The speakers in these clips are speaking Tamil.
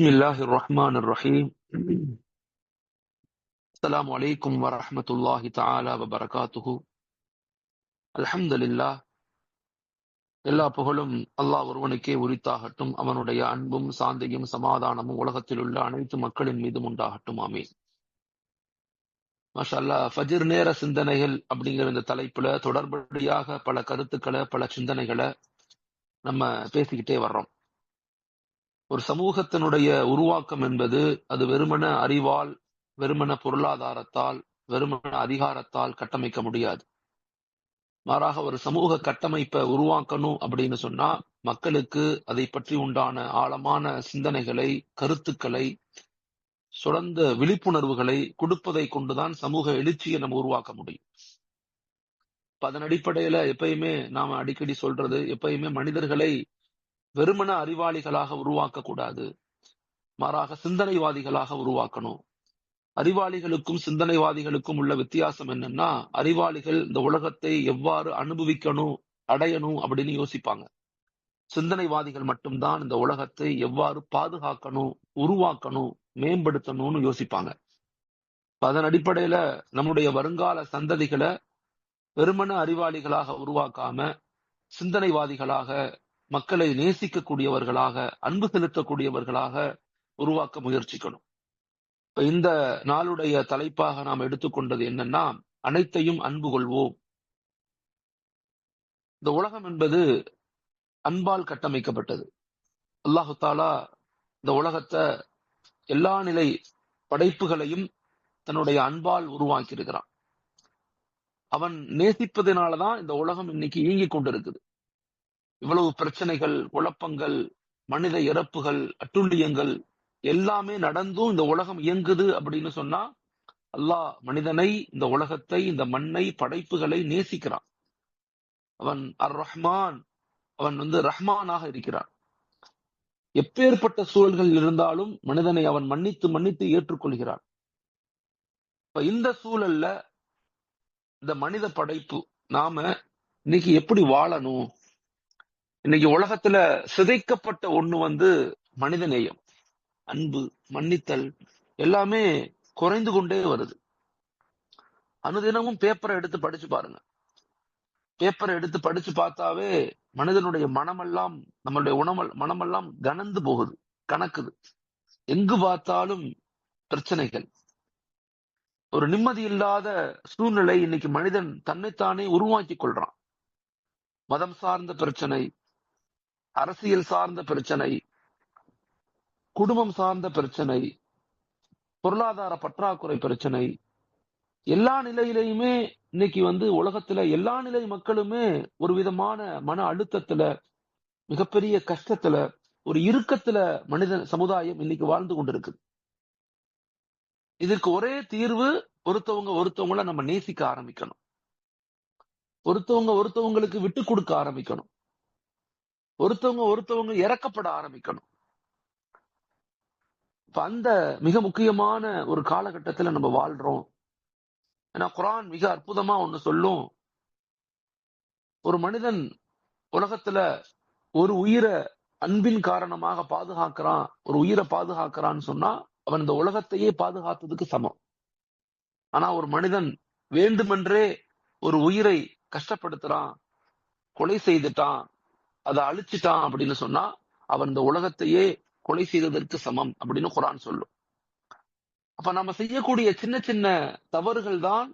بسم الله الرحمن الرحيم السلام عليكم ورحمة الله تعالى وبركاته الحمد لله எல்லா புகழும் அல்லாஹ் ஒருவனுக்கே உரித்தாகட்டும் அவனுடைய அன்பும் சாந்தியும் சமாதானமும் உலகத்தில் உள்ள அனைத்து மக்களின் மீதும் உண்டாகட்டும் ஆமே மாஷா அல்லாஹ் ஃபஜிர் நேர சிந்தனைகள் அப்படிங்கிற இந்த தலைப்புல தொடர்படியாக பல கருத்துக்களை பல சிந்தனைகளை நம்ம பேசிக்கிட்டே வர்றோம் ஒரு சமூகத்தினுடைய உருவாக்கம் என்பது அது வெறுமன அறிவால் வெறுமன பொருளாதாரத்தால் வெறுமன அதிகாரத்தால் கட்டமைக்க முடியாது. மாறாக ஒரு சமூக கட்டமைப்பை உருவாக்கணும் அப்படின்னு சொன்னா மக்களுக்கு அதை பற்றி உண்டான ஆழமான சிந்தனைகளை கருத்துக்களை சுரந்த விழிப்புணர்வுகளை கொடுப்பதை கொண்டுதான் சமூக எழுச்சியை நம்ம உருவாக்க முடியும். இப்ப அதன் அடிப்படையில எப்பயுமே நாம அடிக்கடி சொல்றது எப்பயுமே மனிதர்களை வெறுமன அறிவாளிகளாக உருவாக்க கூடாது மாறாக சிந்தனைவாதிகளாக உருவாக்கணும். அறிவாளிகளுக்கும் சிந்தனைவாதிகளுக்கும் உள்ள வித்தியாசம் என்னன்னா அறிவாளிகள் இந்த உலகத்தை எவ்வாறு அனுபவிக்கணும் அடையணும் அப்படின்னு யோசிப்பாங்க. சிந்தனைவாதிகள் மட்டும்தான் இந்த உலகத்தை எவ்வாறு பாதுகாக்கணும் உருவாக்கணும் மேம்படுத்தணும்னு யோசிப்பாங்க. அதன் அடிப்படையில நம்முடைய வருங்கால சந்ததிகளை வெறுமன அறிவாளிகளாக உருவாக்காம சிந்தனைவாதிகளாக மக்களை நேசிக்கக்கூடியவர்களாக அன்பு செலுத்தக்கூடியவர்களாக உருவாக்க முயற்சிக்கணும். இப்ப இந்த நாளுடைய தலைப்பாக நாம் எடுத்துக்கொண்டது என்னன்னா அனைத்தையும் அன்பு கொள்வோம். இந்த உலகம் என்பது அன்பால் கட்டமைக்கப்பட்டது. அல்லாஹு தாலா இந்த உலகத்தை எல்லா நிலை படைப்புகளையும் தன்னுடைய அன்பால் உருவாக்கி இருக்கிறான் அவன் நேசிப்பதனாலதான் இந்த உலகம் இன்னைக்கு இயங்கிக் கொண்டிருக்குது. இவ்வளவு பிரச்சனைகள் குழப்பங்கள் மனித இறப்புகள் அட்டுள்ளியங்கள் எல்லாமே நடந்தும் இந்த உலகம் இயங்குது அப்படின்னு சொன்னா அல்லாஹ் மனிதனை இந்த உலகத்தை இந்த மண்ணை படைப்புகளை நேசிக்கிறான். அவன் அர் ரஹ்மான் அவன் வந்து ரஹ்மானாக இருக்கிறான். எப்பேற்பட்ட சூழல்கள் இருந்தாலும் மனிதனை அவன் மன்னித்து மன்னித்து ஏற்றுக்கொள்கிறான். இப்ப இந்த சூழல்ல இந்த மனித படைப்பு நாம இன்னைக்கு எப்படி வாழணும்? இன்னைக்கு உலகத்துல சிதைக்கப்பட்ட ஒண்ணு வந்து மனித நேயம். அன்பு மன்னித்தல் எல்லாமே குறைந்து கொண்டே வருது. அனுதினமும் பேப்பரை எடுத்து படிச்சு பாருங்க. பேப்பரை எடுத்து படிச்சு பார்த்தாவே மனிதனுடைய மனமெல்லாம் நம்மளுடைய உணமல் மனமெல்லாம் கனந்து போகுது கணக்குது எங்கு பார்த்தாலும் பிரச்சனைகள். ஒரு நிம்மதி இல்லாத சூழ்நிலை இன்னைக்கு மனிதன் தன்னைத்தானே உருவாக்கி கொள்றான். மதம் சார்ந்த பிரச்சனை அரசியல் சார்ந்த பிரச்சனை குடும்பம் சார்ந்த பிரச்சனை பொருளாதார பற்றாக்குறை பிரச்சனை எல்லா நிலையிலையுமே இன்னைக்கு வந்து உலகத்துல எல்லா நிலை மக்களுமே ஒரு விதமான மன அழுத்தத்துல மிகப்பெரிய கஷ்டத்துல ஒரு இறுக்கத்துல மனித சமுதாயம் இன்னைக்கு வாழ்ந்து கொண்டிருக்கு இதற்கு ஒரே தீர்வு ஒருத்தவங்க ஒருத்தவங்கள நம்ம நேசிக்க ஆரம்பிக்கணும். ஒருத்தவங்க ஒருத்தவங்களுக்கு விட்டு கொடுக்க ஆரம்பிக்கணும். ஒருத்தவங்க ஒருத்தவங்க இறக்கப்பட ஆரம்பிக்கணும். இப்ப அந்த மிக முக்கியமான ஒரு காலகட்டத்துல நம்ம வாழ்றோம். ஏன்னா குரான் மிக அற்புதமா ஒண்ணு சொல்லும். ஒரு மனிதன் உலகத்துல ஒரு உயிரை அன்பின் காரணமாக பாதுகாக்கிறான் ஒரு உயிரை பாதுகாக்கிறான்னு சொன்னா அவன் இந்த உலகத்தையே பாதுகாத்ததுக்கு சமம். ஆனா ஒரு மனிதன் வேண்டுமென்றே ஒரு உயிரை கஷ்டப்படுத்துறான் கொலை செய்துட்டான் அதை அழிச்சிட்டான் அப்படின்னு சொன்னா அவன் இந்த உலகத்தையே கொலை செய்ததற்கு சமம் அப்படின்னு குரான் சொல்லும். அப்ப நம்ம செய்யக்கூடிய சின்ன சின்ன தவறுகள் தான்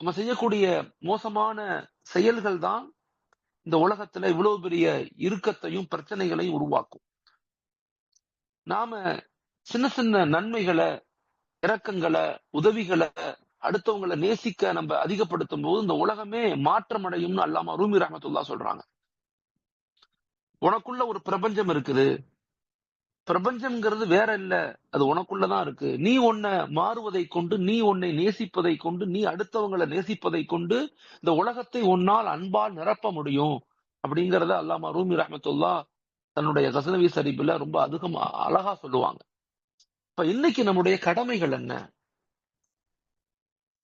நம்ம செய்யக்கூடிய மோசமான செயல்கள் தான் இந்த உலகத்துல இவ்வளவு பெரிய இறுக்கத்தையும் பிரச்சனைகளையும் உருவாக்கும். நாம சின்ன சின்ன நன்மைகளை இறக்கங்களை உதவிகளை அடுத்தவங்களை நேசிக்க நம்ம அதிகப்படுத்தும் போது இந்த உலகமே மாற்றம் அடையும்னு அல்லாம ரூமி ரஹமத்துல்லா சொல்றாங்க. உனக்குள்ள ஒரு பிரபஞ்சம் இருக்குது. பிரபஞ்சம்ங்கிறது வேற இல்ல. அது உனக்குள்ளதான் இருக்கு. நீ உன்னை மாறுவதை கொண்டு நீ உன்னை நேசிப்பதை கொண்டு நீ அடுத்தவங்களை நேசிப்பதை கொண்டு இந்த உலகத்தை உன்னால் அன்பால் நிரப்ப முடியும் அப்படிங்கறத அல்லாமா ரூமி ரஹமத்துல்லா தன்னுடைய கசனவி சரிப்புல ரொம்ப அதிகம் அழகா சொல்லுவாங்க. இப்ப இன்னைக்கு நம்முடைய கடமைகள் என்ன?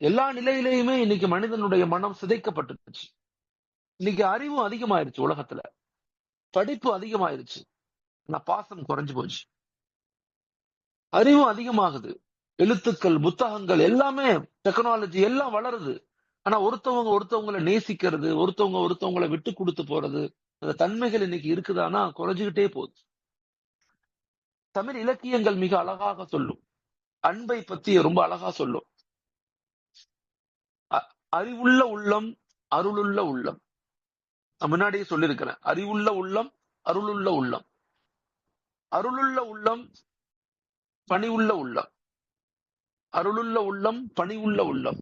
எல்லா நிலையிலையுமே இன்னைக்கு மனிதனுடைய மனம் சிதைக்கப்பட்டுருச்சு இன்னைக்கு அறிவும் அதிகமாயிருச்சு உலகத்துல. படிப்பு அதிகமாயிருச்சு. ஆனா பாசம் குறைஞ்சு போச்சு. அறிவும் அதிகமாகுது. எழுத்துக்கள் புத்தகங்கள் எல்லாமே டெக்னாலஜி எல்லாம் வளருது. ஆனா ஒருத்தவங்க ஒருத்தவங்களை நேசிக்கிறது ஒருத்தவங்க ஒருத்தவங்களை விட்டு கொடுத்து போறது அந்த தன்மைகள் இன்னைக்கு இருக்குதானா குறைஞ்சுக்கிட்டே போகுது. தமிழ் இலக்கியங்கள் மிக அழகாக சொல்லும். அன்பை பத்தி ரொம்ப அழகா சொல்லும். அறிவுள்ள உள்ளம் அருளுள்ள உள்ளம். நான் முன்னாடியே சொல்லியிருக்கிறேன். அறிவுள்ள உள்ளம் அருளுள்ள உள்ளம். அருளுள்ள உள்ளம் பணிவுள்ள உள்ளம். அருளுள்ள உள்ளம் பணிவுள்ள உள்ளம்.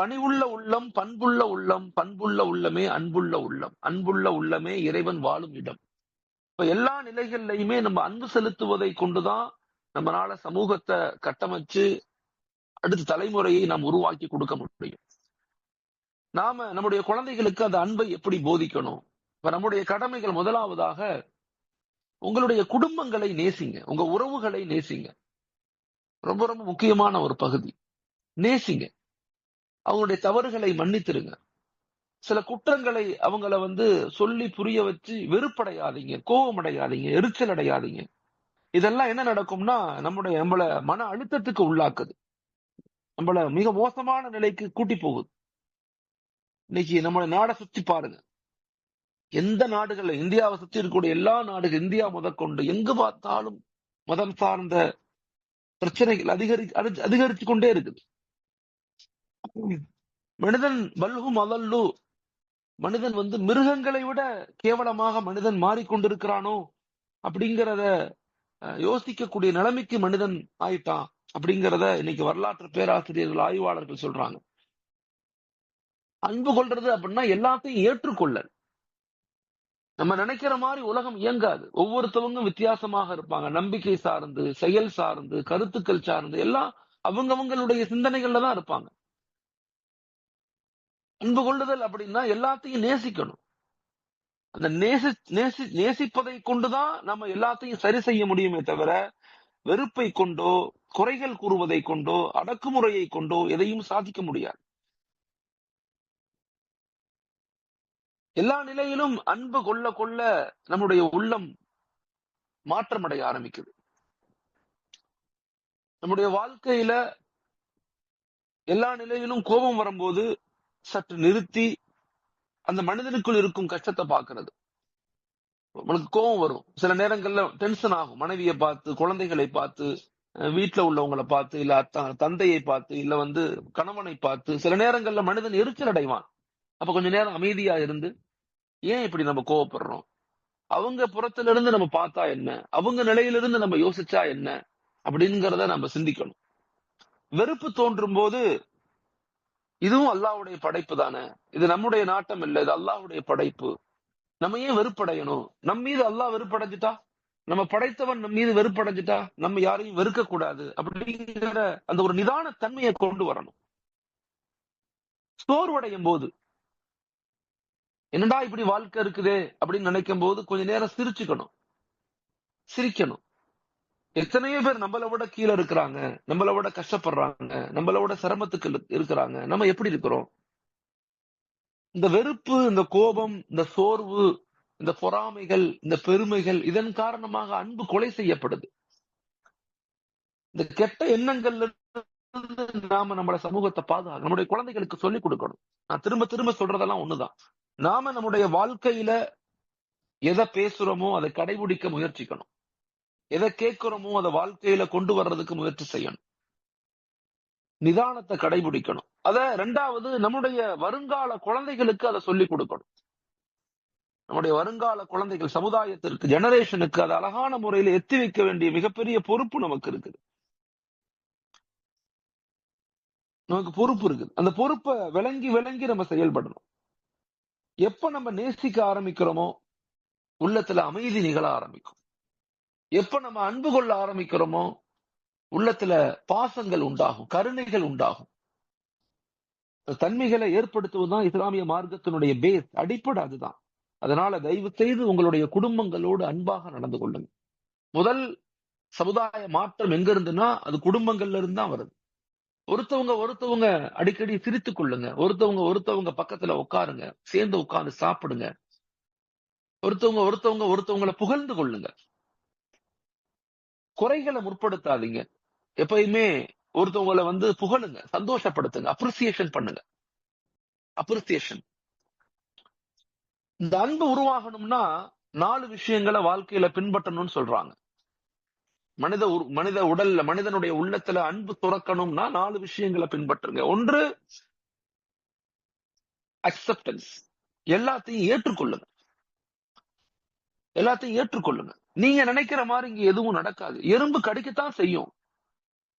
பணிவுள்ள உள்ளம் பண்புள்ள உள்ளம் பண்புள்ள உள்ளமே அன்புள்ள உள்ளம். அன்புள்ள உள்ளமே இறைவன் வாழும் இடம். இப்ப எல்லா நிலைகள்லையுமே நம்ம அன்பு செலுத்துவதை கொண்டுதான் நம்மளால சமூகத்தை கட்டமைச்சு அடுத்த தலைமுறையை நாம் உருவாக்கி கொடுக்க முடியும். நாம நம்முடைய குழந்தைகளுக்கு அந்த அன்பை எப்படி போதிக்கணும்? இப்ப நம்முடைய கடமைகள் முதலாவதாக உங்களுடைய குடும்பங்களை நேசிங்க. உங்க உறவுகளை நேசிங்க. ரொம்ப ரொம்ப முக்கியமான ஒரு பகுதி. நேசிங்க. அவங்களுடைய தவறுகளை மன்னித்திருங்க. சில குற்றங்களை அவங்கள வந்து சொல்லி புரிய வச்சு வெறுப்படையாதீங்க. கோபமடையாதீங்க. எரிச்சல் அடையாதீங்க. இதெல்லாம் என்ன நடக்கும்னா நம்முடைய நம்மள மன அழுத்தத்துக்கு உள்ளாக்குது. நம்மள மிக மோசமான நிலைக்கு கூட்டி போகுது. இன்னைக்கு நம்மளோட நாடை சுத்தி பாருங்க. எந்த நாடுகள்ல இந்தியாவை சுத்தி இருக்கக்கூடிய எல்லா நாடுகள் இந்தியா முதற்கொண்டு எங்கு பார்த்தாலும் மதம் சார்ந்த பிரச்சனைகள் அதிகரி அதி- அதிகரித்து கொண்டே இருக்குது. மனிதன் வல்லு மதல்லு. மனிதன் வந்து மிருகங்களை விட கேவலமாக மனிதன் மாறிக்கொண்டிருக்கிறானோ அப்படிங்கிறத யோசிக்கக்கூடிய நிலைமைக்கு மனிதன் ஆயிட்டான் அப்படிங்கிறத இன்னைக்கு வரலாற்று பேராசிரியர்கள் ஆய்வாளர்கள் சொல்றாங்க. அன்பு கொள்றது அப்படின்னா எல்லாத்தையும் ஏற்றுக்கொள்ளல். நம்ம நினைக்கிற மாதிரி உலகம் இயங்காது. ஒவ்வொருத்தவங்க வித்தியாசமாக இருப்பாங்க. நம்பிக்கை சார்ந்து செயல் சார்ந்து கருத்துக்கள் சார்ந்து எல்லாம் அவங்கவங்களுடைய சிந்தனைகள்ல தான் இருப்பாங்க. அன்பு கொள்ளுதல் அப்படின்னா எல்லாத்தையும் நேசிக்கணும். அந்த நேசி நேசி நேசிப்பதை கொண்டுதான் நம்ம எல்லாத்தையும் சரி செய்ய முடியுமே தவிர வெறுப்பை கொண்டோ குறைகள் கூறுவதை கொண்டோ அடக்குமுறையை கொண்டோ எதையும் சாதிக்க முடியாது. எல்லா நிலையிலும் அன்பு கொள்ள கொள்ள நம்முடைய உள்ளம் மாற்றமடைய ஆரம்பிக்குது. நம்முடைய வாழ்க்கையில எல்லா நிலையிலும் கோபம் வரும்போது சற்று நிறுத்தி அந்த மனிதனுக்குள் இருக்கும் கஷ்டத்தை பாக்குறது நம்மளுக்கு கோபம் வரும். சில நேரங்கள்ல டென்ஷன் ஆகும். மனைவியை பார்த்து குழந்தைகளை பார்த்து வீட்டுல வீட்ல உள்ளவங்களை பார்த்து இல்ல தந்தையை பார்த்து இல்ல வந்து கணவனை பார்த்து சில நேரங்கள்ல மனிதன் எரிச்சல் அடைவான் அப்ப கொஞ்ச நேரம் அமைதியா இருந்து ஏன் இப்படி நம்ம கோவப்படுறோம்? அவங்க புறத்துல இருந்து நம்ம பார்த்தா என்ன? அவங்க நிலையிலிருந்து நம்ம யோசிச்சா என்ன? அப்படிங்கறத நம்ம சிந்திக்கணும். வெறுப்பு தோன்றும் போது இதுவும் அல்லாஹ்வுடைய படைப்பு தானே? இது நம்முடைய நாட்டம் இல்லை இது அல்லாவுடைய படைப்பு. நம்ம ஏன் வெறுப்படையணும்? நம்ம மீது அல்லாஹ் வெறுப்படைஞ்சிட்டா? நம்ம படைத்தவன் நம் மீது வெறுப்படைஞ்சிட்டா? நம்ம யாரையும் வெறுக்க கூடாது அப்படிங்கிற அந்த ஒரு நிதான தன்மையை கொண்டு வரணும். சோர்வடையும் போது என்னடா இப்படி வாழ்க்கை இருக்குது அப்படின்னு நினைக்கும் போது கொஞ்ச நேரம் சிரிச்சுக்கணும். சிரிக்கணும். எத்தனையோ பேர் நம்மளை விட கீழே இருக்கிறாங்க. நம்மளை விட கஷ்டப்படுறாங்க. நம்மளை விட சிரமத்துக்கு இருக்கிறாங்க. நம்ம எப்படி இருக்கிறோம்? இந்த வெறுப்பு இந்த கோபம் இந்த சோர்வு இந்த பொறாமைகள் இந்த பெருமைகள் இதன் காரணமாக அன்பு கொலை செய்யப்படுது. இந்த கெட்ட எண்ணங்கள்ல இருந்து நாம நம்மளோட சமூகத்தை பாதுகாக்க நம்முடைய குழந்தைகளுக்கு சொல்லிக் கொடுக்கணும். நான் திரும்ப திரும்ப சொல்றதெல்லாம் ஒண்ணுதான். நாம நம்முடைய வாழ்க்கையில எதை பேசுறோமோ அதை கடைபிடிக்க முயற்சிக்கணும். எதை கேட்கிறோமோ அதை வாழ்க்கையில கொண்டு வர்றதுக்கு முயற்சி செய்யணும். நிதானத்தை கடைபிடிக்கணும். அத ரெண்டாவது நம்முடைய வருங்கால குழந்தைகளுக்கு அதை சொல்லிக் கொடுக்கணும். நம்முடைய வருங்கால குழந்தைகள் சமுதாயத்திற்கு ஜெனரேஷனுக்கு அது அழகான முறையில எத்தி வைக்க வேண்டிய மிகப்பெரிய பொறுப்பு நமக்கு இருக்குது. நமக்கு பொறுப்பு இருக்குது. அந்த பொறுப்பை விளங்கி விளங்கி நம்ம செயல்படணும். எப்ப நம்ம நேசிக்க ஆரம்பிக்கிறோமோ உள்ளத்துல அமைதி நிகழ ஆரம்பிக்கும். எப்ப நம்ம அன்பு கொள்ள ஆரம்பிக்கிறோமோ உள்ளத்துல பாசங்கள் உண்டாகும் கருணைகள் உண்டாகும். தன்மைகளை ஏற்படுத்துவதுதான் இஸ்லாமிய மார்க்கத்தினுடைய பேஸ் அடிப்படை அதுதான். அதனால தயவு செய்து உங்களுடைய குடும்பங்களோடு அன்பாக நடந்து கொள்ளுங்க முதல் சமுதாய மாற்றம் எங்க இருந்துன்னா அது குடும்பங்கள்ல இருந்து தான் வருது. ஒருத்தவங்க ஒருத்தவங்க அடிக்கடி சிரித்துக் கொள்ளுங்க. ஒருத்தவங்க ஒருத்தவங்க பக்கத்துல உட்காருங்க. சேர்ந்து உட்கார்ந்து சாப்பிடுங்க. ஒருத்தவங்க ஒருத்தவங்க ஒருத்தவங்களை புகழ்ந்து கொள்ளுங்க. குறைகளை முற்படுத்தாதீங்க. எப்பயுமே ஒருத்தவங்களை வந்து புகழுங்க சந்தோஷப்படுத்துங்க அப்ரிசியேஷன் பண்ணுங்க. அப்ரிசியேஷன் இந்த அன்பு உருவாகணும்னா நாலு விஷயங்களை வாழ்க்கையில பின்பற்றணும்னு சொல்றாங்க. மனித உரு- மனித உடல்ல மனிதனுடைய உள்ளத்துல அன்பு துறக்கணும்னா நாலு விஷயங்களை பின்பற்றுங்க. ஒன்று அக்செப்டன்ஸ் எல்லாத்தையும் ஏற்றுக்கொள்ளுங்க. எல்லாத்தையும் ஏற்றுக்கொள்ளுங்க. நீங்க நினைக்கிற மாதிரி இங்க எதுவும் நடக்காது. எறும்பு கடிக்கத்தான் செய்யும்.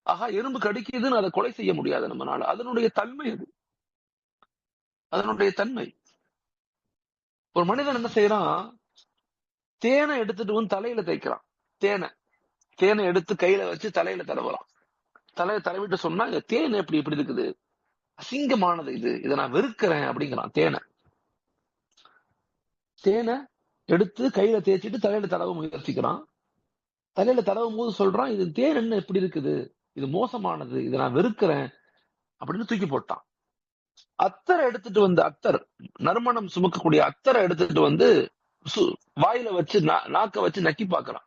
ஆஹா எறும்பு கடிக்குதுன்னு அதை கொலை செய்ய முடியாது நம்மனால அதனுடைய தன்மை அது. அதனுடைய தன்மை. ஒரு மனிதன் என்ன செய்யறான்? தேனை எடுத்துட்டு வந்து தலையில தேய்க்கிறான். தேனை. தேனை எடுத்து கையில வச்சு தலையில தடவலாம். தலையில தடவிட்டு சொன்னா இந்த தேன் எப்படி இப்படி இருக்குது? அசிங்கமானது இது. இதை நான் வெறுக்கிறேன் அப்படிங்கிறான் தேனை. தேனை எடுத்து கையில தேய்ச்சிட்டு தலையில தடவ முயற்சிக்கிறான். தலையில தடவும் போது சொல்றான் இது தேன் என்ன எப்படி இருக்குது? இது மோசமானது. இதை நான் வெறுக்கிறேன் அப்படின்னு தூக்கி போட்டான். அத்தரை எடுத்துட்டு வந்து அத்தர் நறுமணம் சுமக்கக்கூடிய அத்தரை எடுத்துட்டு வந்து சு- வாயில வச்சு நா- நாக்க வச்சு நக்கி பாக்குறான்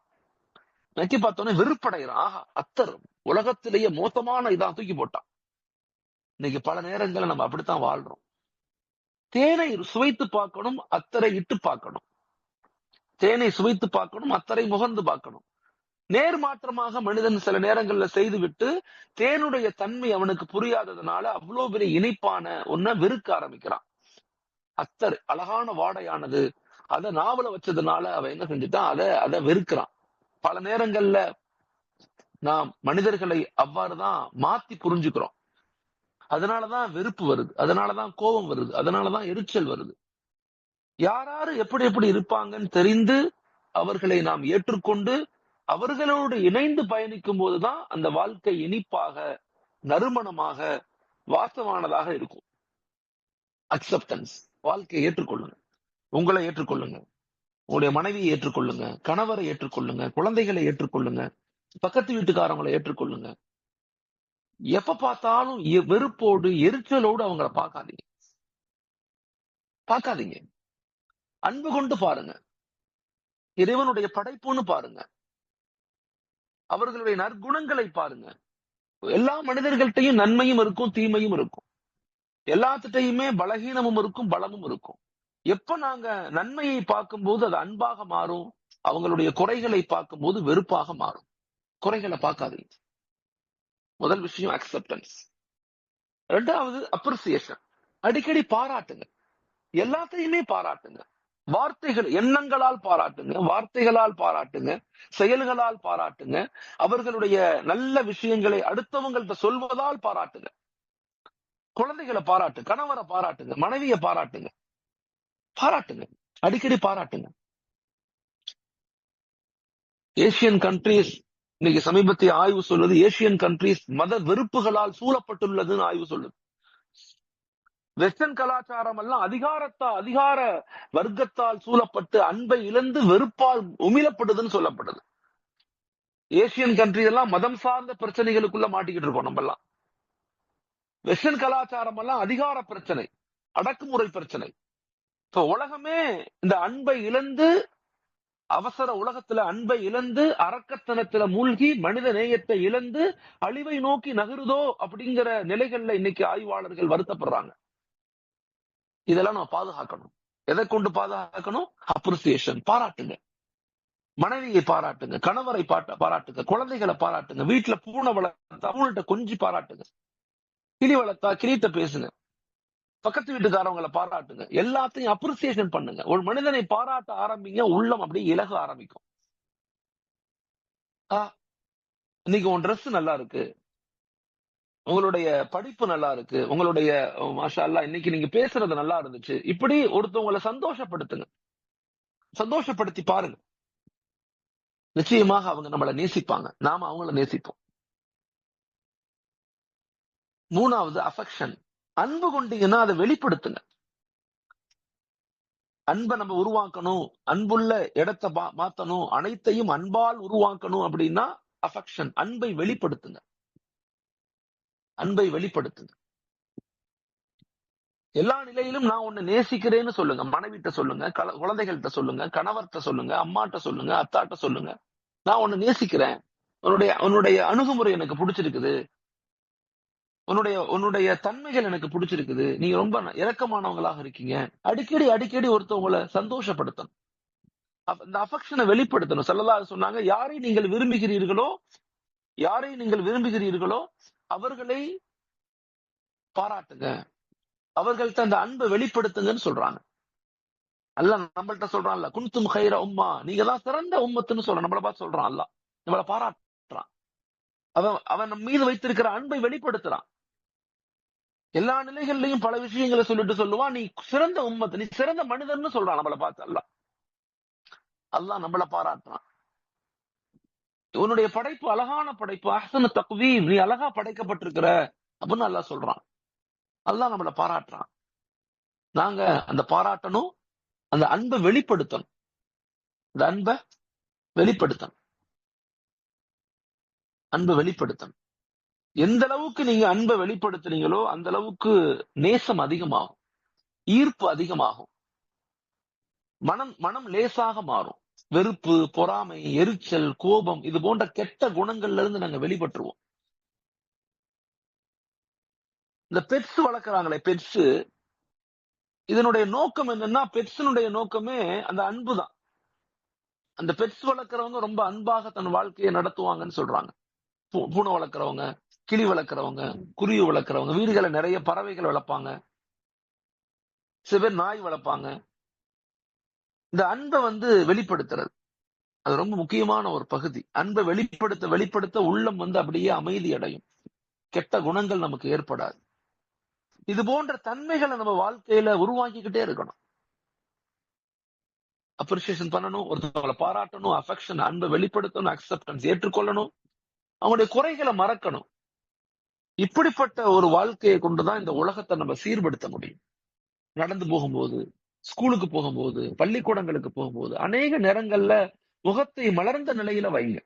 நக்கி பார்த்தோன்னே வெறுப்படைகிறான். ஆஹா அத்தர் உலகத்திலேயே மோசமான இதான் தூக்கி போட்டான். இன்னைக்கு பல நேரங்கள்ல நம்ம அப்படித்தான் வாழ்றோம். தேனை சுவைத்து பார்க்கணும் அத்தரை இட்டு பார்க்கணும். தேனை சுவைத்து பார்க்கணும் அத்தரை முகந்து பார்க்கணும். நேர்மாற்றமாக மனிதன் சில நேரங்கள்ல செய்துவிட்டு தேனுடைய தன்மை அவனுக்கு புரியாததுனால அவ்வளவு பெரிய இனிப்பான ஒன்ன வெறுக்க ஆரம்பிக்கிறான். அத்தர் அழகான வாடையானது. அதை நாவல வச்சதுனால அவன் என்ன செஞ்சுட்டான்? அதை அதை வெறுக்கிறான். பல நேரங்கள்ல நாம் மனிதர்களை அவ்வாறுதான் மாத்தி புரிஞ்சுக்கிறோம். அதனாலதான் வெறுப்பு வருது. அதனாலதான் கோபம் வருது. அதனாலதான் எரிச்சல் வருது. யாராரு எப்படி எப்படி இருப்பாங்கன்னு தெரிந்து அவர்களை நாம் ஏற்றுக்கொண்டு அவர்களோடு இணைந்து பயணிக்கும் போதுதான் அந்த வாழ்க்கை இனிப்பாக நறுமணமாக வாசமானதாக இருக்கும். அக்செப்டன்ஸ் வாழ்க்கையை ஏற்றுக்கொள்ளுங்க உங்களை ஏற்றுக்கொள்ளுங்க உங்களுடைய மனைவியை ஏற்றுக்கொள்ளுங்க கணவரை ஏற்றுக்கொள்ளுங்க குழந்தைகளை ஏற்றுக்கொள்ளுங்க பக்கத்து வீட்டுக்காரங்களை ஏற்றுக்கொள்ளுங்க. எப்ப பார்த்தாலும் எ- வெறுப்போடு எரிச்சலோடு அவங்கள பார்க்காதீங்க. பார்க்காதீங்க. அன்பு கொண்டு பாருங்க. இறைவனுடைய படைப்புன்னு பாருங்க. அவர்களுடைய நற்குணங்களை பாருங்க. எல்லா மனிதர்கள்ட்டையும் நன்மையும் இருக்கும் தீமையும் இருக்கும். எல்லாத்துட்டையுமே பலகீனமும் இருக்கும் பலமும் இருக்கும். எப்ப நாங்க நன்மையை பார்க்கும்போது அது அன்பாக மாறும்? அவங்களுடைய குறைகளை பார்க்கும்போது வெறுப்பாக மாறும். குறைகளை பார்க்காதீங்க. முதல் விஷயம் அக்செப்டன்ஸ் ரெண்டாவது அப்ரிசியேஷன் அடிக்கடி பாராட்டுங்க எல்லாத்தையுமே பாராட்டுங்க வார்த்தைகள் எண்ணங்களால் பாராட்டுங்க வார்த்தைகளால் பாராட்டுங்க செயல்களால் பாராட்டுங்க அவர்களுடைய நல்ல விஷயங்களை அடுத்தவங்கள்ட்ட சொல்வதால் பாராட்டுங்க குழந்தைகளை பாராட்டு கணவரை பாராட்டுங்க மனைவியை பாராட்டுங்க பாராட்டுங்க. அடிக்கடி பாராட்டுங்க. ஏசியன் கண்ட்ரிஸ் இன்னைக்கு சமீபத்திய ஆய்வு சொல்லுது ஏசியன் கண்ட்ரிஸ் மத வெறுப்புகளால் சூழப்பட்டுள்ளதுன்னு ஆய்வு சொல்லுது. வெஸ்டர்ன் கலாச்சாரம் எல்லாம் அதிகாரத்தா அதிகார வர்க்கத்தால் சூழப்பட்டு அன்பை இழந்து வெறுப்பால் உமிழப்படுதுன்னு சொல்லப்படுது. ஏசியன் கண்ட்ரி எல்லாம் மதம் சார்ந்த பிரச்சனைகளுக்குள்ள மாட்டிக்கிட்டு இருக்கோம் நம்ம எல்லாம் வெஸ்டர்ன் கலாச்சாரம் எல்லாம் அதிகார பிரச்சனை அடக்குமுறை பிரச்சனை. இப்ப உலகமே இந்த அன்பை இழந்து அவசர உலகத்துல அன்பை இழந்து அரக்கத்தனத்துல மூழ்கி மனித நேயத்தை இழந்து அழிவை நோக்கி நகருதோ அப்படிங்கிற நிலைகள்ல இன்னைக்கு ஆய்வாளர்கள் வருத்தப்படுறாங்க. இதெல்லாம் நம்ம பாதுகாக்கணும். எதை கொண்டு பாதுகாக்கணும்? அப்ரிசியேஷன் பாராட்டுங்க. மனைவியை பாராட்டுங்க கணவரை பாட்ட பாராட்டுங்க குழந்தைகளை பாராட்டுங்க வீட்டுல பூனை வளர்த்தா பூனைகிட்ட கொஞ்சி பாராட்டுங்க. கிளி வளர்த்தா கிளிட்ட பேசுங்க. பக்கத்து வீட்டுக்காரவங்களை பாராட்டுங்க. எல்லாத்தையும் அப்ரிசியேஷன் பண்ணுங்க. ஒரு மனிதனை பாராட்ட ஆரம்பிங்க உள்ளம் அப்படியே இலக ஆரம்பிக்கும். இன்னைக்கு உன் ட்ரெஸ் நல்லா இருக்கு. உங்களுடைய படிப்பு நல்லா இருக்கு. உங்களுடைய மாஷா இன்னைக்கு நீங்க பேசுறது நல்லா இருந்துச்சு. இப்படி ஒருத்தவங்களை சந்தோஷப்படுத்துங்க. சந்தோஷப்படுத்தி பாருங்க. நிச்சயமாக அவங்க நம்மளை நேசிப்பாங்க. நாம அவங்கள நேசிப்போம். மூணாவது அஃபெக்ஷன் அன்பு கொண்டீங்கன்னா அதை வெளிப்படுத்துங்க. அன்பை நம்ம உருவாக்கணும். அன்புள்ள இடத்தை மாத்தணும். அனைத்தையும் அன்பால் உருவாக்கணும் அப்படின்னா அஃபெக்ஷன் அன்பை வெளிப்படுத்துங்க. அன்பை வெளிப்படுத்துங்க. எல்லா நிலையிலும் நான் உன்னை நேசிக்கிறேன்னு சொல்லுங்க. மனைவிட்ட சொல்லுங்க கல- குழந்தைகள்கிட்ட சொல்லுங்க கணவர்கிட்ட சொல்லுங்க அம்மாட்ட சொல்லுங்க அத்தாட்ட சொல்லுங்க. நான் உன்னை நேசிக்கிறேன். உன்னுடைய உன்னுடைய அணுகுமுறை எனக்கு பிடிச்சிருக்குது. உன்னுடைய உன்னுடைய தன்மைகள் எனக்கு பிடிச்சிருக்குது. நீங்க ரொம்ப இறக்கமானவங்களாக இருக்கீங்க. அடிக்கடி அடிக்கடி ஒருத்தவங்களை சந்தோஷப்படுத்தணும். இந்த அஃபெக்ஷனை வெளிப்படுத்தணும். சொல்லலா சொன்னாங்க யாரை நீங்கள் விரும்புகிறீர்களோ யாரை நீங்கள் விரும்புகிறீர்களோ அவர்களை பாராட்டுங்க. அவர்கள்ட்ட அந்த அன்பை வெளிப்படுத்துங்கன்னு சொல்றாங்க. அல்ல நம்மள்கிட்ட சொல்றான்ல குன்தும் ஹைர உம்மா. நீங்க தான் சிறந்த உம்மத்துன்னு சொல்ற நம்மள பார்த்து சொல்றான் அல்ல நம்மள பாராட்டுறான். அவன் அவன் நம்ம மீது வைத்திருக்கிற அன்பை வெளிப்படுத்துறான். எல்லா நிலைகள்லயும் பல விஷயங்களை சொல்லிட்டு சொல்லுவான் நீ சிறந்த உம்மத்து நீ சிறந்த மனிதன்னு சொல்றான் நம்மளை பார்த்து. அல்ல. அல்லாஹ் நம்மளை பாராட்டுறான். உன்னுடைய படைப்பு அழகான படைப்பு. அஹசன தக்குவி நீ அழகா படைக்கப்பட்டிருக்கிற அப்படின்னு அல்லாஹ் சொல்றான். அல்லாஹ் நம்மளை பாராட்டுறான். நாங்க அந்த பாராட்டணும் அந்த அன்பை வெளிப்படுத்தணும். அந்த அன்பை வெளிப்படுத்தணும். அன்பை வெளிப்படுத்தணும். எந்த அளவுக்கு நீங்க அன்பை வெளிப்படுத்துறீங்களோ அந்த அளவுக்கு நேசம் அதிகமாகும். ஈர்ப்பு அதிகமாகும். மனம் மனம் லேசாக மாறும். வெறுப்பு பொறாமை எரிச்சல் கோபம் இது போன்ற கெட்ட குணங்கள்ல இருந்து நாங்க வெளிப்பட்டுருவோம். இந்த பெட்ஸ் வளர்க்குறாங்களே பெட்ஸ். இதனுடைய நோக்கம் என்னன்னா பெட்ஸினுடைய நோக்கமே அந்த அன்பு தான். அந்த பெட்ஸ் வளர்க்குறவங்க ரொம்ப அன்பாக தன் வாழ்க்கையை நடத்துவாங்கன்னு சொல்றாங்க. பூ- பூனை வளர்க்குறவங்க கிளி வளர்க்குறவங்க குருவி வளர்க்குறவங்க வீடுகளை நிறைய பறவைகள் வளர்ப்பாங்க. சில பேர் நாய் வளர்ப்பாங்க. இந்த அன்பை வந்து வெளிப்படுத்துறது அது ரொம்ப முக்கியமான ஒரு பகுதி. அன்பை வெளிப்படுத்த வெளிப்படுத்த உள்ளம் வந்து அப்படியே அமைதி அடையும். கெட்ட குணங்கள் நமக்கு ஏற்படாது. இது போன்ற தன்மைகளை நம்ம வாழ்க்கையில உருவாக்கிக்கிட்டே இருக்கணும். அப்ரிசியேஷன் பண்ணணும் ஒருத்தவங்களை பாராட்டணும் அஃபெக்ஷன் அன்பை வெளிப்படுத்தணும் அக்செப்டன்ஸ் ஏற்றுக்கொள்ளணும். அவங்களுடைய குறைகளை மறக்கணும். இப்படிப்பட்ட ஒரு வாழ்க்கையை கொண்டுதான் இந்த உலகத்தை நம்ம சீர்படுத்த முடியும். நடந்து போகும்போது ஸ்கூலுக்கு போகும்போது பள்ளிக்கூடங்களுக்கு போகும்போது அநேக நேரங்கள்ல முகத்தை மலர்ந்த நிலையில வைங்க.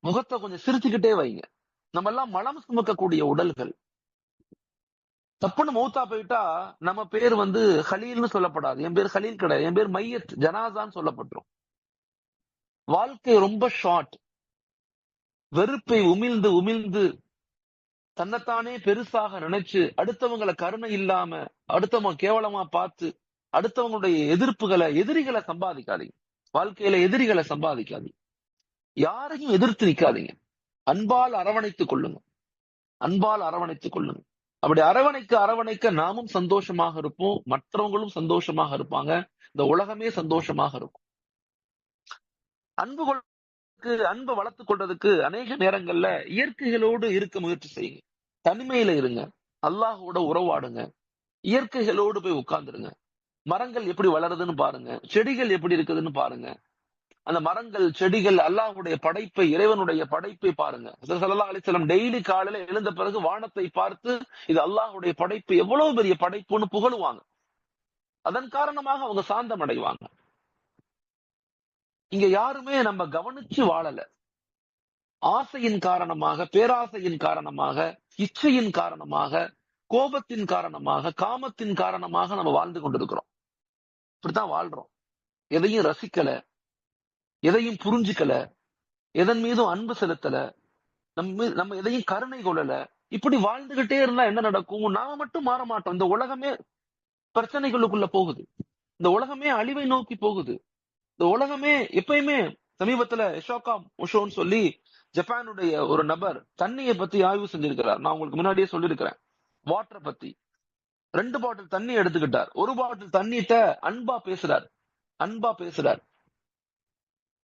முகத்தை கொஞ்சம் சிரிச்சுக்கிட்டே வைங்க. நம்ம எல்லாம் மலம் சுமக்கக்கூடிய உடல்கள். தப்புன்னு மௌத்தா போயிட்டா நம்ம பேர் வந்து ஹலீல்னு சொல்லப்படாது. என் பேர் ஹலீல் கிடையாது. என் பேர் மையத் ஜனாசான்னு சொல்லப்பட்டுரும். வாழ்க்கை ரொம்ப ஷார்ட் வெறுப்பை உமிழ்ந்து உமிழ்ந்து தன்னைத்தானே பெருசாக நினைச்சு அடுத்தவங்களை கருணை இல்லாம அடுத்தவங்க கேவலமா பார்த்து அடுத்தவங்களுடைய எதிர்ப்புகளை எதிரிகளை சம்பாதிக்காதீங்க. வாழ்க்கையில எதிரிகளை சம்பாதிக்காதீங்க. யாரையும் எதிர்த்து நிக்காதீங்க. அன்பால் அரவணைத்துக் கொள்ளுங்க. அன்பால் அரவணைத்துக் கொள்ளுங்க. அப்படி அரவணைக்க அரவணைக்க நாமும் சந்தோஷமாக இருப்போம். மற்றவங்களும் சந்தோஷமாக இருப்பாங்க. இந்த உலகமே சந்தோஷமாக இருக்கும். அன்பு கொள் அன்பை வளர்த்துக் கொள்றதுக்கு அநேக நேரங்கள்ல இயற்கைகளோடு இருக்க முயற்சி செய்யுங்க. தனிமையில இருங்க. அல்லாஹோட உறவாடுங்க. இயற்கைகளோடு போய் உட்கார்ந்துருங்க. மரங்கள் எப்படி வளருதுன்னு பாருங்க. செடிகள் எப்படி இருக்குதுன்னு பாருங்க. அந்த மரங்கள் செடிகள் அல்லாஹுடைய படைப்பை இறைவனுடைய படைப்பை பாருங்க. சல்லா அலிஸ்லாம் டெய்லி காலையில எழுந்த பிறகு வானத்தை பார்த்து இது அல்லாஹுடைய படைப்பு எவ்வளவு பெரிய படைப்புன்னு புகழுவாங்க. அதன் காரணமாக அவங்க சாந்தம் அடைவாங்க இங்க யாருமே நம்ம கவனிச்சு வாழல. ஆசையின் காரணமாக பேராசையின் காரணமாக இச்சையின் காரணமாக கோபத்தின் காரணமாக காமத்தின் காரணமாக நம்ம வாழ்ந்து கொண்டிருக்கிறோம். இப்படித்தான் வாழ்றோம். எதையும் ரசிக்கல. எதையும் புரிஞ்சுக்கல. எதன் மீதும் அன்பு செலுத்தல. நம்ம நம்ம எதையும் கருணை கொள்ளல. இப்படி வாழ்ந்துகிட்டே இருந்தா என்ன நடக்கும்? நாம மட்டும் மாற மாட்டோம். இந்த உலகமே பிரச்சனைகளுக்குள்ள போகுது. இந்த உலகமே அழிவை நோக்கி போகுது. இந்த உலகமே எப்பயுமே சமீபத்துல எஷோகா முஷோன்னு சொல்லி ஜப்பானுடைய ஒரு நபர் தண்ணியை பத்தி ஆய்வு செஞ்சிருக்கிறார். நான் உங்களுக்கு முன்னாடியே சொல்லியிருக்கிறேன் வாட்டரை பத்தி. ரெண்டு பாட்டில் தண்ணி எடுத்துக்கிட்டார். ஒரு பாட்டில் தண்ணிட்ட அன்பா பேசுறார். அன்பா பேசுறார்.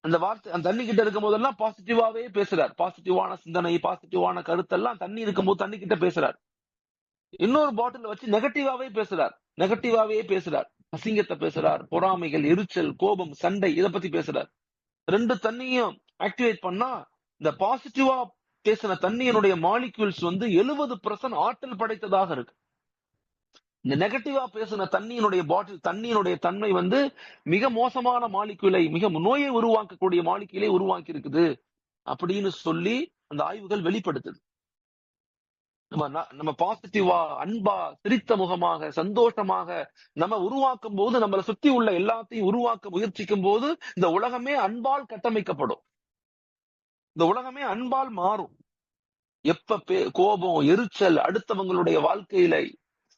அந்த வார்த்தை அந்த தண்ணி கிட்ட இருக்கும் போதெல்லாம் பாசிட்டிவாவே பேசுறார். பாசிட்டிவான சிந்தனை பாசிட்டிவான கருத்தெல்லாம் தண்ணி இருக்கும்போது தண்ணி கிட்ட பேசுறார். இன்னொரு பாட்டில் வச்சு நெகட்டிவாவே பேசுறார். நெகட்டிவாவே பேசுறார். அசிங்கத்தை பேசுறார் பொறாமைகள் எரிச்சல் கோபம் சண்டை இத பத்தி பேசுறார். ரெண்டு தண்ணியும் ஆக்டிவேட் பண்ணா இந்த பாசிட்டிவா பேசின தண்ணியினுடைய மாலிக்யூல்ஸ் வந்து எழுபது பர்சன்ட் ஆற்றல் படைத்ததாக இருக்கு. இந்த நெகட்டிவா பேசின தண்ணியினுடைய பாட்டில் தண்ணியினுடைய தன்மை வந்து மிக மோசமான மாலிக்யூலை மிக நோயை உருவாக்கக்கூடிய மாலிக்யூலை உருவாக்கி இருக்குது அப்படின்னு சொல்லி அந்த ஆய்வுகள் வெளிப்படுத்துது. நம்ம நம்ம பாசிட்டிவா அன்பா சிரித்த முகமாக சந்தோஷமாக நம்ம உருவாக்கும் போது நம்மளை சுத்தி உள்ள எல்லாத்தையும் உருவாக்க முயற்சிக்கும் போது இந்த உலகமே அன்பால் கட்டமைக்கப்படும். இந்த உலகமே அன்பால் மாறும். எப்ப பே- கோபம் எரிச்சல் அடுத்தவங்களுடைய வாழ்க்கையில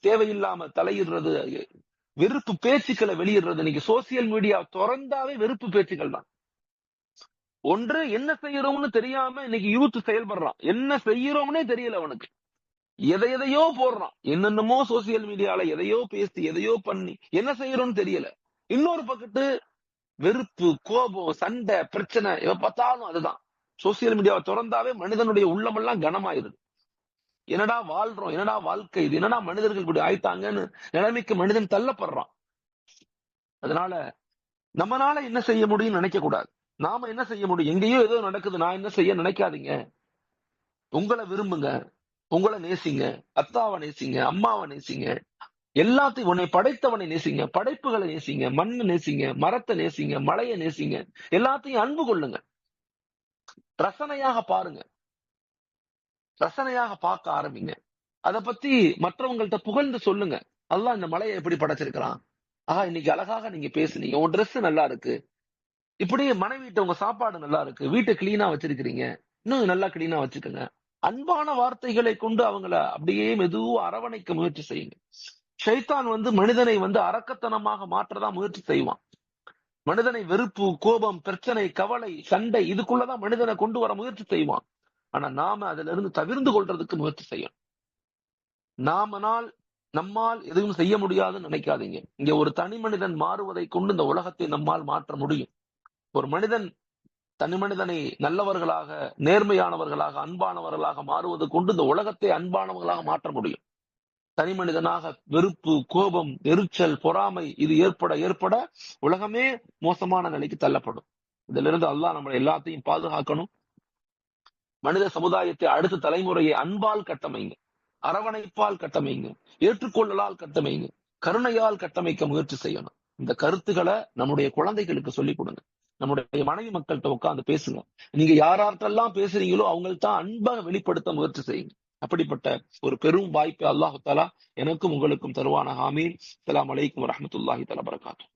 தேவையில்லாம தலையிடுறது வெறுப்பு பேச்சுக்களை வெளியிடுறது இன்னைக்கு சோசியல் மீடியா திறந்தாவே வெறுப்பு பேச்சுக்கள் தான். ஒன்று என்ன செய்யறோம்னு தெரியாம இன்னைக்கு யூத் செயல்படுறான். என்ன செய்யறோம்னே தெரியல அவனுக்கு. எதை எதையோ போடுறான். என்னென்னமோ சோசியல் மீடியால எதையோ பேசி எதையோ பண்ணி என்ன செய்யறோம்னு தெரியல. இன்னொரு பக்கத்து வெறுப்பு கோபம் சண்டை பிரச்சனை இவ பார்த்தாலும் அதுதான். சோசியல் மீடியாவை திறந்தாவே மனிதனுடைய உள்ளமெல்லாம் கனமாயிருது. என்னடா வாழ்றோம் என்னடா வாழ்க்கை இது என்னடா மனிதர்கள் இப்படி ஆயிட்டாங்கன்னு நிலைமைக்கு மனிதன் தள்ளப்படுறான். அதனால நம்மனால என்ன செய்ய முடியும்னு நினைக்க கூடாது. நாம என்ன செய்ய முடியும்? எங்கேயோ ஏதோ நடக்குது நான் என்ன செய்ய நினைக்காதீங்க. உங்களை விரும்புங்க. உங்களை நேசிங்க அத்தாவை நேசிங்க அம்மாவை நேசிங்க எல்லாத்தையும் உன்னை படைத்தவனை நேசிங்க படைப்புகளை நேசிங்க மண்ணை நேசிங்க மரத்தை நேசிங்க மலையை நேசிங்க எல்லாத்தையும் அன்பு கொள்ளுங்க. ரசனையாக பாருங்க. ரசனையாக பார்க்க ஆரம்பிங்க. அத பத்தி மற்றவங்கள்ட்ட புகழ்ந்து சொல்லுங்க. அல்லாஹ் இந்த மலையை எப்படி படைச்சிருக்கிறான்? ஆஹா இன்னைக்கு அழகாக நீங்க பேசுனீங்க. உன் ட்ரெஸ் நல்லா இருக்கு. இப்படி மனைவிட்ட உங்க சாப்பாடு நல்லா இருக்கு. வீட்டை கிளீனா வச்சிருக்கிறீங்க. இன்னும் நல்லா கிளீனா வச்சுக்கோங்க. அன்பான வார்த்தைகளை கொண்டு அவங்கள அப்படியே மெதுவா அரவணைக்க முயற்சி செய்யுங்க. ஷைத்தான் வந்து மனிதனை வந்து அரக்கத்தனமாக மாற்றதான் முயற்சி செய்வான். மனிதனை வெறுப்பு கோபம் பிரச்சனை கவலை சண்டை இதுக்குள்ளதான் மனிதனை கொண்டு வர முயற்சி செய்வான். ஆனா நாம அதுல இருந்து தவிர்ந்து கொள்றதுக்கு முயற்சி செய்யணும். நாமனால் நம்மால் எதுவும் செய்ய முடியாதுன்னு நினைக்காதீங்க. இங்க ஒரு தனி மனிதன் மாறுவதை கொண்டு இந்த உலகத்தை நம்மால் மாற்ற முடியும். ஒரு மனிதன் தனி மனிதனை நல்லவர்களாக நேர்மையானவர்களாக அன்பானவர்களாக மாறுவது கொண்டு இந்த உலகத்தை அன்பானவர்களாக மாற்ற முடியும். தனி மனிதனாக வெறுப்பு கோபம் எரிச்சல் பொறாமை இது ஏற்பட ஏற்பட உலகமே மோசமான நிலைக்கு தள்ளப்படும். இதுல இருந்து அல்லாஹ் நம்மளை எல்லாத்தையும் பாதுகாக்கணும். மனித சமுதாயத்தை அடுத்த தலைமுறையை அன்பால் கட்டமைங்க. அரவணைப்பால் கட்டமைங்க. ஏற்றுக்கொள்ளலால் கட்டமைங்க. கருணையால் கட்டமைக்க முயற்சி செய்யணும். இந்த கருத்துக்களை நம்முடைய குழந்தைகளுக்கு சொல்லிக் கொடுங்க. நம்முடைய மனைவி மக்கள்கிட்ட உட்கார்ந்து பேசுங்க. நீங்க யாரார்ட்டெல்லாம் பேசுறீங்களோ அவங்கள்ட்ட அன்பை வெளிப்படுத்த முயற்சி செய்யுங்க. அப்படிப்பட்ட ஒரு பெரும் வாய்ப்பு அல்லாஹு தாலா எனக்கும் உங்களுக்கும் தருவான ஹாமீன் அலாம் அலைக்கும் வரமத்துல்லாஹி தலா பரகாத்தும்